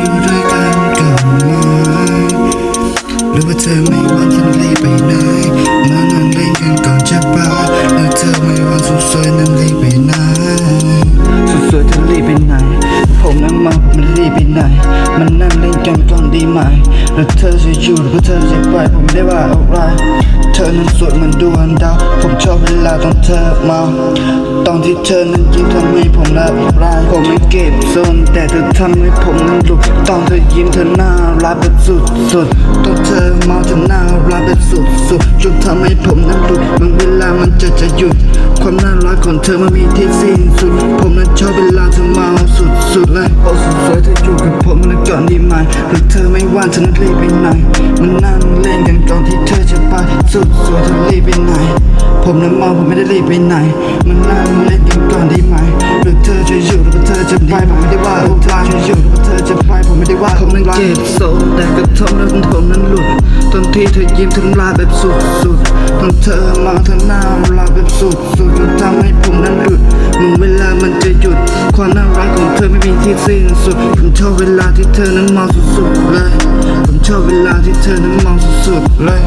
อยู่ด้วยกันกับมาหรือว่าเธอไม่ว่า มันรีบไปไหน มันนั่งเล่นกันก่อนดีใหม่แล้วเธอจะอยู่หรือเธอจะไปผมไม่ด้ว่าอะไรเธอนั้นสวยเหมือนดวงดาวผมชอบเวลาตอนเธอมาตอนที่เธอนั้นยิ้มทำให้ผมละลายผมไม่เก็บทรงแต่เธอทำให้ผมนั้นหลุดตอนเธอยิ้มเธอหน้ารักแบบสุดสุดตอนเธอมาเธอหน้ารักแบบสุดสุดจนทำให้ผมนั้นหลุดบางเวลามันจะจะหยุดความน่ารักของเธอมันมีที่สิ้นสุด ผมนั้นชอบเวลาเธ อไม่ว่างเธอนั้นรีบไปไหนมันนั่งเล่นกันก่อนที่เธอจะไปสุดสวยเธอรีบไปไหน ผมนั้นเมาผมไม่ได้รีบไปไหน มันนั่งเล่นกันก่อนดีไหมหรือเธอจะอยู่หรือว่าเธอจะไปผมไม่ได้ว่าเธอจะอยู่หรือว่าเธอจะไปผมไม่ได้ว่าผมนั้นเจ็บโซแต่กระทบแล้วผมนั้นหลุดตอนที่เธอยิ้มทำลายแบบสุดสุดๆตอนเธอเมาเธอหน้ารักแบบสุดสุดๆมันทำให้ผมนั้นหลุดีที่สิ้นสุดผมชอบเวลาที่เธอนั้นเมาสุดๆเลยผมชอบเวลาที่เธอนั้นเมาสุดๆเลย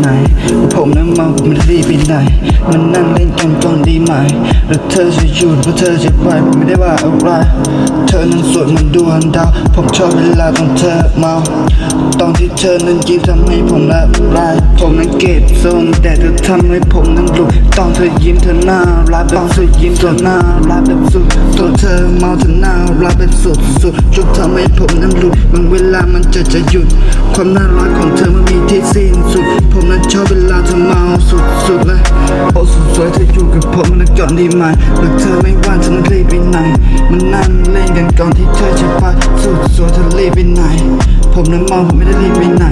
ไปไหน ผมนั้นเมาผมไม่ได้รีบไปไหน มันนั่งเล่นกันก่อนดีไหมหรือเธอจะหยุดหรือเธอจะไปผมไม่ได้ว่าอะไรเธอนั้นสวยเหมือนดวงดาว ผมชอบเวลาตอนเธอเมา ตอนที่เธอนั้นยิ้มทำให้ผมละลาย ผมนั้นเก็บทรงแต่เธอทำให้ผมนั้นหลุดตอนเธอยิ้มเธอน่ารักตอนเธอยิ้มเธอน่ารักแบบสุดตอนเธอเมาเธอน่ารักแบบสุดสุดๆจนทำให้ผมนั้นหลุดบางเวลามันจะจะหยุดความน่ารัก ที่สิ้นสุด ผมนั้นชอบเวลาเธอเมาสุดสุดๆเลยโอ้สุดสวยเธออยู่กับผมมันก่อนดีไหมหรือเธอไม่ว่างเธอนั้นรีบไปไหนมันนั่งเล่นกันก่อนที่เธอจะไปสุดสวยเธอรีบไปไหน ผมนั้นเมาผมไม่ได้รีบไปไหน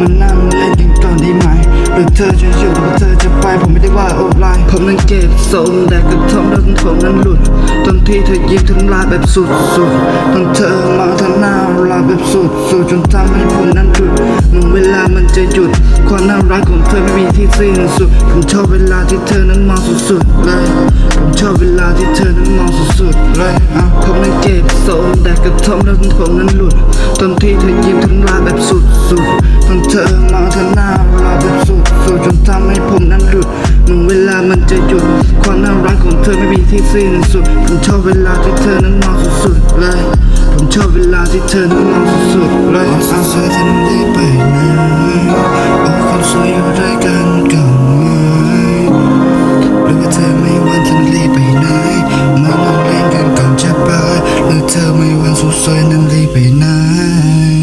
มันนั่งเล่นกันก่อนดีไหม หรือเธอจะอยู่หรือว่าเธอจะไปผมไม่ได้ว่าอะไรผมนั้นเก็บทรงแต่กระทบแล้วผมนั้นหลุดตอนที่เธอยิ้มทำลายแบบสุดสุดๆตอนเธอมาเธอหน้ารักแบบสุดสุดๆจนทำให้ผมนั้นหลุดมันเวลามันจะหยุด ความน่ารักของเธอไม่มีที่สิ้นสุด ผมชอบเวลาที่เธอนั้นเมาสุดๆเลย ผมชอบเวลาที่เธอนั้นเมาสุดๆเลย แต่กระทำแล้วผมนั้นหลุด ตอนที่เธอยิ้มทั้งลาแบบสุดสุดตอนเธอมองเธอหน้ารักแบบสุดสุดจนทำให้ผมนั้นหลุดมันเวลามันจะหยุด ความน่ารักของเธอไม่มีที่สิ้นสุด ผมชอบเวลาที่เธอนั้นมองสุดๆเลย ผมชอบเวลาที่เธอนั้นมองสุดๆเลยอาสวยเธอนั้น may one so silently by night